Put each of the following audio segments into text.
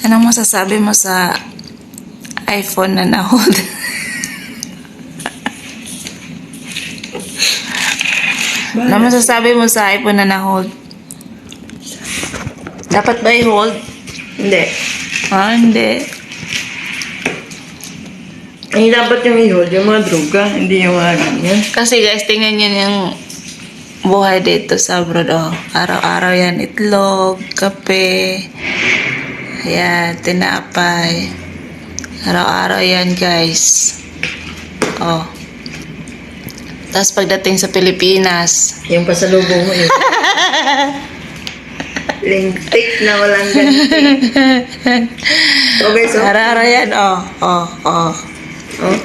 Anong masasabi mo sa iPhone na na-hold? ano masasabi mo sa iPhone na na-hold? Dapat ba i-hold? Hindi. Ah, hindi. Ay, dapat yung i-hold yung mga droga, hindi yung mga ganyan. Kasi guys, tingnan nyo yung buhay dito sa abroad. Oh. Araw-araw yan, itlog, kape, ayan, tinapay. Araw-araw yan guys. Oh. Tapos pagdating sa Pilipinas, Yung pasalubong mo eh. Lintik na walang ganti. Okay, so, araw-araw yan, oh, oh, oh. oh.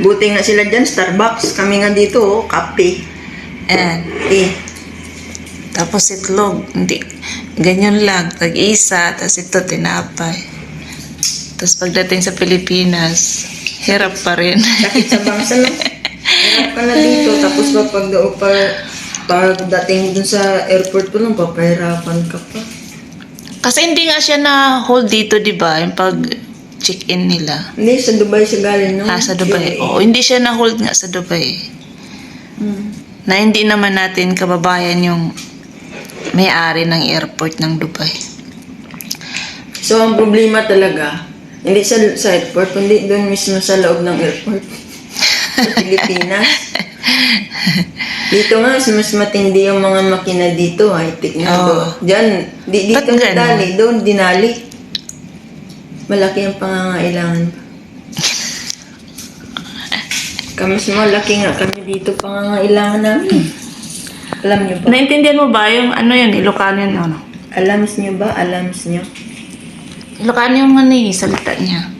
Buti nga sila dyan, Starbucks. Kami nga dito, oh, kape. Ayan. Eh, Tapos itlog, hindi, ganyan lang, tag-isa, tapos ito, tinapay. Tapos pagdating sa Pilipinas, hirap pa rin. sakit sa bangsa no? Hirap ka na dito, tapos pa pag, pa, pagdating dun sa airport po nung papahirapan ka pa. Kasi hindi nga siya na hold dito, di ba? Yung pag check-in nila. Hindi, sa Dubai siya galing, no? Ah, sa Dubai. UAE. Oo, hindi siya na hold nga sa Dubai. Hmm. Na hindi naman natin kababayan yung may-ari ng airport ng Dubai. So, ang problema talaga, hindi sa, sa airport, kundi doon mismo sa loob ng airport. sa Pilipinas. Dito nga, mas matindi yung mga makina dito, high-tech Oo. doon. Diyan, di, dito Ba't nadali, doon dinali. Malaki ang pangangailangan pa. Kami mas malaki nga kami dito pangangailangan namin. Alam niyo ba? Naintindihan mo ba yung ano yun, Ilocano yun, ano? Alams niyo ba? Alams niyo? Ilocano yung ano eh, salita niya.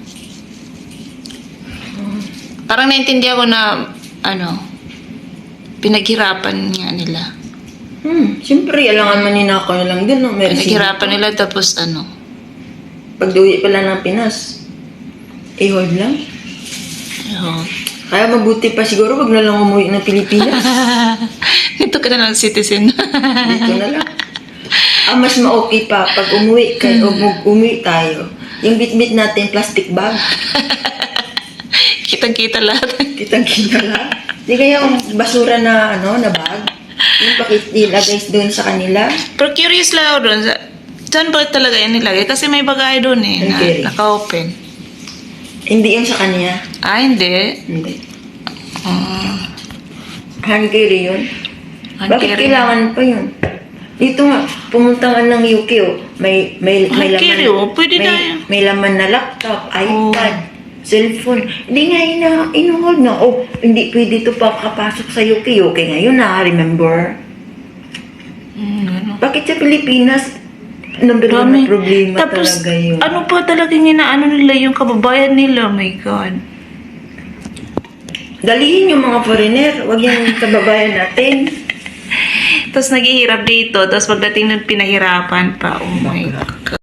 Parang naintindihan ko na, ano, pinaghirapan nga nila. Hmm, siyempre, alangan maninakaw nyo lang din, no? Meron Pinaghirapan nila tapos ano. Pag uwi pala ng Pinas, i-hold lang. Oh. Kaya mabuti pa siguro wag na lang umuwi ng Pilipinas. Ito ka na lang citizen. Dito na lang. Ang mas ma-okay pa, pag umuwi, kay, o mag- umuwi tayo, yung bit-bit natin plastic bag, Kitang-kita lahat. kitang-kita lang. Di kaya yung basura na, ano, na bag, yung pakit ilagay doon sa kanila. Pero curious lang ako doon. sa- Saan ba talaga yan nilagay? Kasi may bagay doon eh, na, Okay. naka-open. Hindi yung sa kanya. Ah, hindi. Hindi. Ah, Hand carry yun. Hand Bakit kailangan pa yun? Dito nga, pumunta nga ng UK, oh. may, may, may Hand laman, carry, oh. Pwede may, yan. may laman na laptop, iPad, cellphone. Hindi nga ina, inuhold na, oh, hindi pwede ito pakapasok sa UK. UK ngayon na, remember? Mm, ano. Bakit sa Pilipinas, number one Dami. problema Tapos, talaga yun? ano pa talaga inaano nila yung kababayan nila? Oh my God. Dalihin yung mga foreigner, wag yung kababayan natin. Tapos naghihirap dito, tapos pagdating ng pinahirapan pa. Oh my God.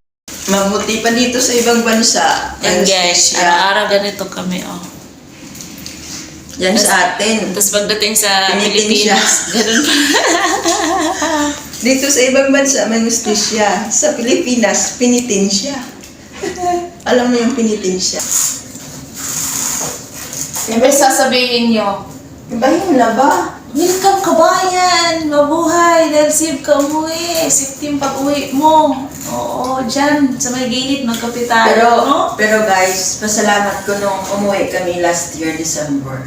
Mabuti pa dito sa ibang bansa. And guys, araw-araw ganito kami, oh. Yan sa atin. Tapos pagdating sa Pinitin Pilipinas, ganun pa. Dito sa ibang bansa, may justisya. Sa Pilipinas, pinitin siya. Alam mo yung pinitin siya. Yung ba sasabihin nyo, Iba yung laba. Welcome kabayan! Mabuhay! Dahil safe ka umuwi. Safe team pag uwi mo. Oo, dyan. Sa may gilid, magkape tayo. Pero, no? pero guys, pasalamat ko nung umuwi kami last year, December.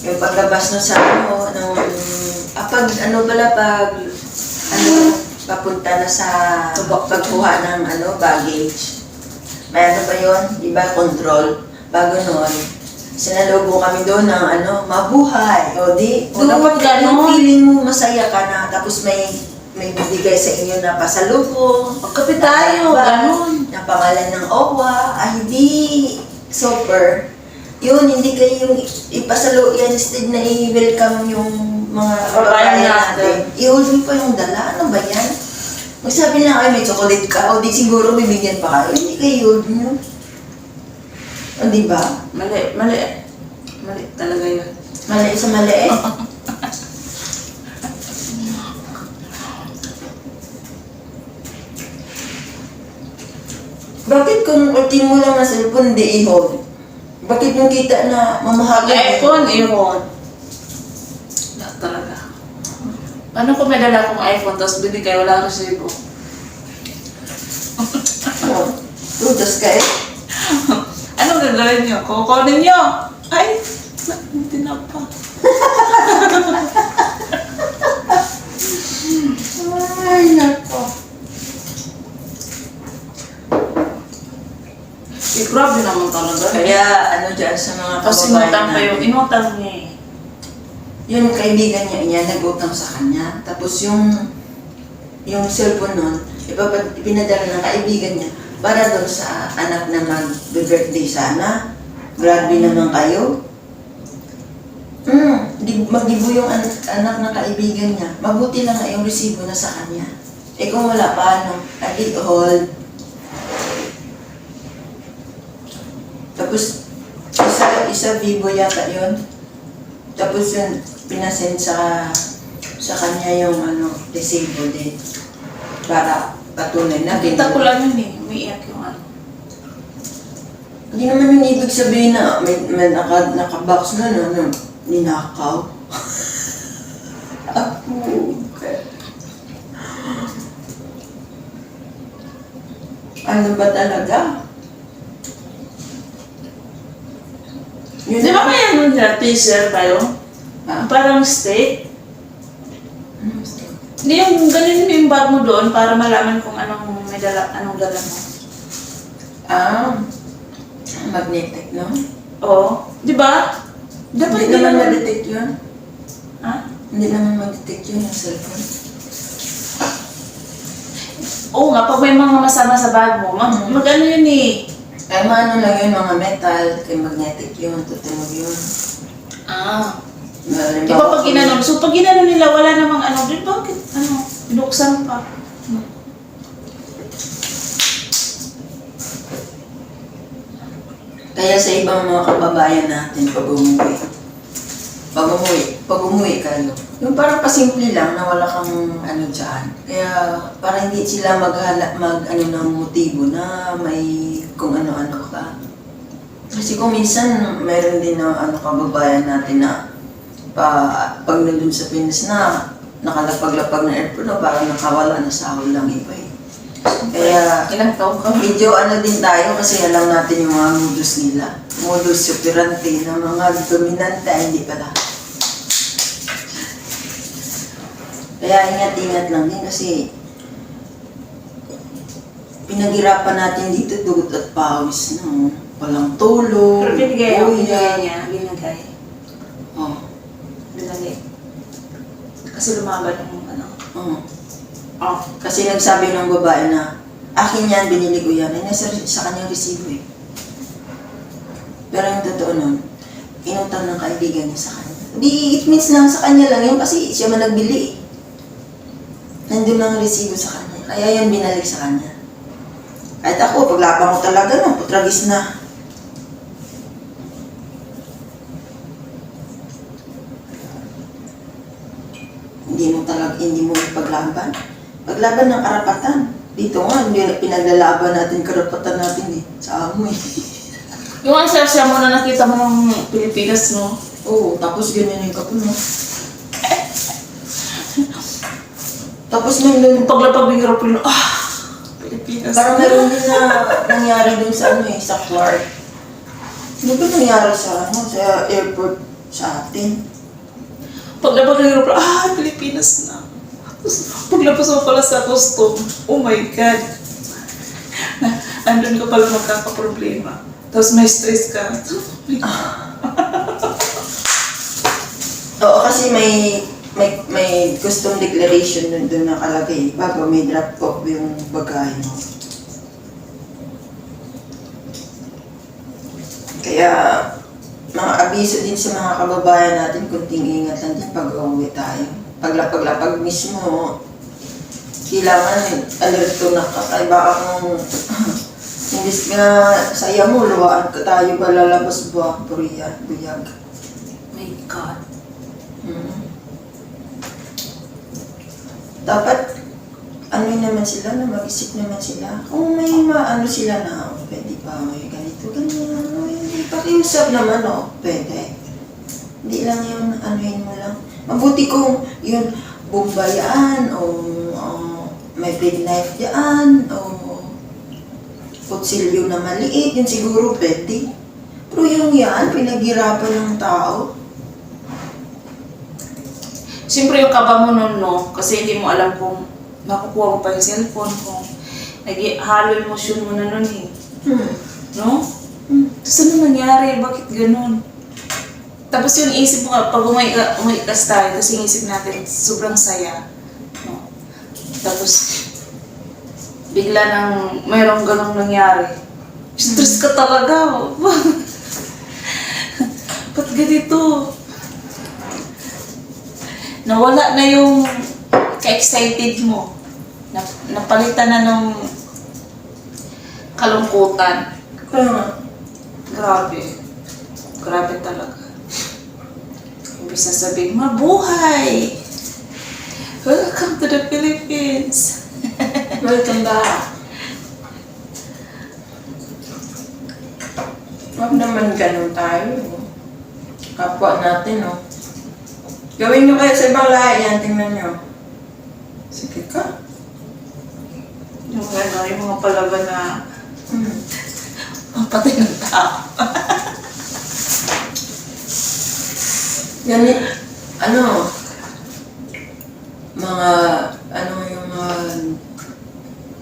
Yung paglabas no sa ano, nung, ah, pag, ano pala, pag, ano, papunta na sa pagkuha ng ano, baggage. May ano pa yun? Di ba, control? Bago nun, sinalubong kami doon ng ano, mabuhay. O di, O, dapat yung ganon. feeling mo masaya ka na, tapos may may bibigay sa inyo na pasalubong. Magkape tayo, ganun. Na pangalan ng OWA, ah, hindi super. Yun, hindi kayo yung ipasalo yan instead na i-welcome yung mga Kababayan natin. mo pa yung dala. Ano ba yan? Magsabi na kayo, may chocolate ka, o di siguro bibigyan pa kayo. Hindi kayo nyo. O di ba? Mali, mali. Mali talaga yun. Mali sa mali. Bakit kung ultimo mo lang na cellphone, di i-hold? Bakit yung kita na mamahagan? iPhone, iPhone. Wala talaga. Paano kung may dala akong iPhone tapos binigay wala resibo? Oh, tutas ka eh. Gagawin niyo? Kukunin niyo? Ay, na- tinapa. Ay, nako. Eh, grabe naman talaga. Kaya ano dyan sa mga Tapos kababayan inutang pa yung natin. inutang niya eh. Yung kaibigan niya, niya nag-utang sa kanya. Tapos yung yung cellphone nun, ipapad, pinadala ng kaibigan niya para doon sa anak na mag-birthday sana. Grabe naman kayo. Di, magdibo yung anak, anak ng kaibigan niya. Mabuti lang nga yung resibo na sa kanya. Eh kung wala pa, ano, adi hold. Tapos, isa, isa vivo yata yun. Tapos yun, pinasend sa sa kanya yung ano, resibo din. Para patunay na Nakita ko lang yun eh. Umiiyak yung ano. Hindi naman yung ibig sabihin na may, may naka, naka-box na no, no, ninakaw. Ako. Ano ba talaga? Yun Di ba kaya nun nila teaser tayo? Ah, Parang steak. Hindi yung ganun mo yung bag mo doon para malaman kung anong may dala, anong dala mo. Ah, magnetic, no? Oo. Di ba? Dapat Hindi di naman ma-detect yun. Ha? Hindi naman ma-detect yun yung cellphone. Oo nga, pag may mga masama sa bag mo, mag, Mhm. mag ano yun eh. Ay, maano lang yun, mga metal, kay magnetic yun, tutunog yun. Ah. Halimbawa, Di ba pag ginanon? So pag ginanon nila, wala namang ano, di bakit, ano, binuksan pa. Kaya sa ibang mga kababayan natin, pag umuwi, pag umuwi, pag umuwi kayo, yung parang pasimple lang na wala kang ano dyan. Kaya para hindi sila maghala, mag ano ng motibo na may kung ano-ano ka. Kasi kung minsan mayroon din na ano kababayan natin na pa, pag nandun sa Pinas na nakalapag-lapag na airport na parang nakawala na sahol lang iba eh. Kaya Ilang taon ka? Medyo ano din tayo kasi alam natin yung mga modus nila. Modus operandi ng mga dominante ay hindi pala. Kaya ingat-ingat lang din kasi pinaghirapan natin dito dugot at pawis no. Walang tulog. Pero binigay ako, binigay niya, binigay. Oh, Binigay. Kasi lumaban yung ano. oh. Oh. Kasi nagsabi ng babae na, akin yan, binili ko yan. Ay, nasa sa kanyang resibo eh. Pero yung totoo nun, inutang ng kaibigan niya sa kanya. Di, it means lang sa kanya lang yun kasi siya man nagbili eh. Nandun ang resibo sa kanya. Kaya yan binalik sa kanya. Kahit ako, paglapang ko talaga, no, putragis na. Hindi mo talaga, hindi ipaglaban. Paglaban ng karapatan. Dito nga, hindi na pinaglalaban natin karapatan natin eh. Sa amo eh. Yung asya-asya mo na nakita mo ng Pilipinas, no? Oo, tapos ganyan yung kapuno. tapos nung nung Yung paglapag ng aeroplano, ah! Pilipinas. Parang meron din na nangyari dun sa ano eh, sa Clark. Ano ba nangyari sa ano, sa airport sa atin? Paglapag ng aeroplano, ah! Pilipinas na. Paglabas mo pala sa custom, oh my God. Andun ka pala magkakaproblema. Tapos may stress ka. Oo, kasi may may may custom declaration dun, dun nakalagay bago may drop off yung bagahe mo. Kaya, mga abiso din sa mga kababayan natin, kunting ingat lang din pag uuwi tayo. Paglapag-lapag mismo, kailangan alerto na ka. Kaya baka kung imbis nga saya mo, luwaan ka tayo ba lalabas ba, buyag, buyag. my God. Mm. Dapat ano naman sila, na mag-isip naman sila. Kung may maano sila na, oh, pwede pa, may ganito, ganyan, ano, hindi pakiusap naman, oh, pwede. Hindi lang yun, anuhin mo lang. Mabuti kung yun, bumbayaan, o o may big knife dyan, o kutsilyo na maliit, yun siguro pwede. Pero yung yan, pinaghirapan ng tao. Siyempre yung kaba mo nun, no? Kasi hindi mo alam kung makukuha mo pa yung cellphone, kung nag-halo emosyon mo na nun eh. Hmm. No? Hmm. Tapos ano nangyari? Bakit ganun? Tapos yung isip mo, pag umay- umaikas tayo, tapos yung isip natin, sobrang saya. No? Tapos, bigla nang mayroong ganong nangyari. Stress ka talaga. Ba't ganito? Nawala na yung ka-excited mo. Na, napalitan na nung kalungkutan. Kaya nga, Grabe. Grabe talaga. Sasabihin, mabuhay! Welcome to the Philippines! welcome back. Huwag naman ganun tayo. Kapwa natin, no? Gawin nyo kayo sa ibang lahi yan, tingnan nyo. Sige ka. Yung ano, yung mga palaban na Hmm. mapatay ng tao. Yan, eh, ano, mga, ano yung mga,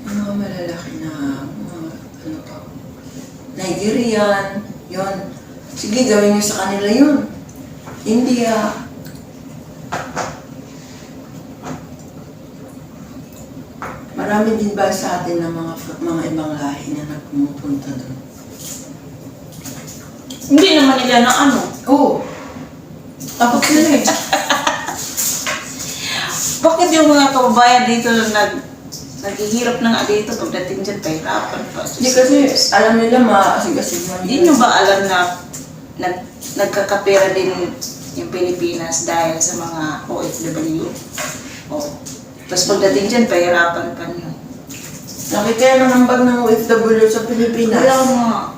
yung mga malalaki na, mga, ano pa, Nigerian, yun. Sige, gawin nyo sa kanila yun. India. Marami din ba sa atin ng mga mga ibang lahi na nagpumupunta doon? Hindi naman nila na ano. Oo. Tapos sila eh. Bakit yung mga kababayan dito nag naghihirap na nga dito pagdating dyan, pahirapan pa. Hindi kasi alam nila maasig-asig man Hindi nyo ba alam na nag, nagkakapera din yung Pilipinas dahil sa mga OFW? Oh. Tapos pagdating dyan, pahirapan pa nyo. Nakita yan ang hambag ng OFW sa Pilipinas. Wala nga.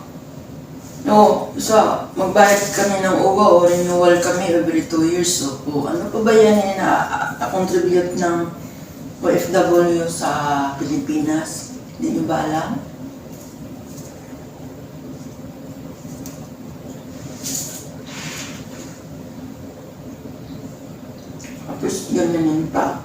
No, sa magbayad kami ng uwa o renewal kami every two years. So, po, ano pa ba yan yung na-contribute ng OFW sa Pilipinas? Hindi nyo ba alam? Tapos yun pa.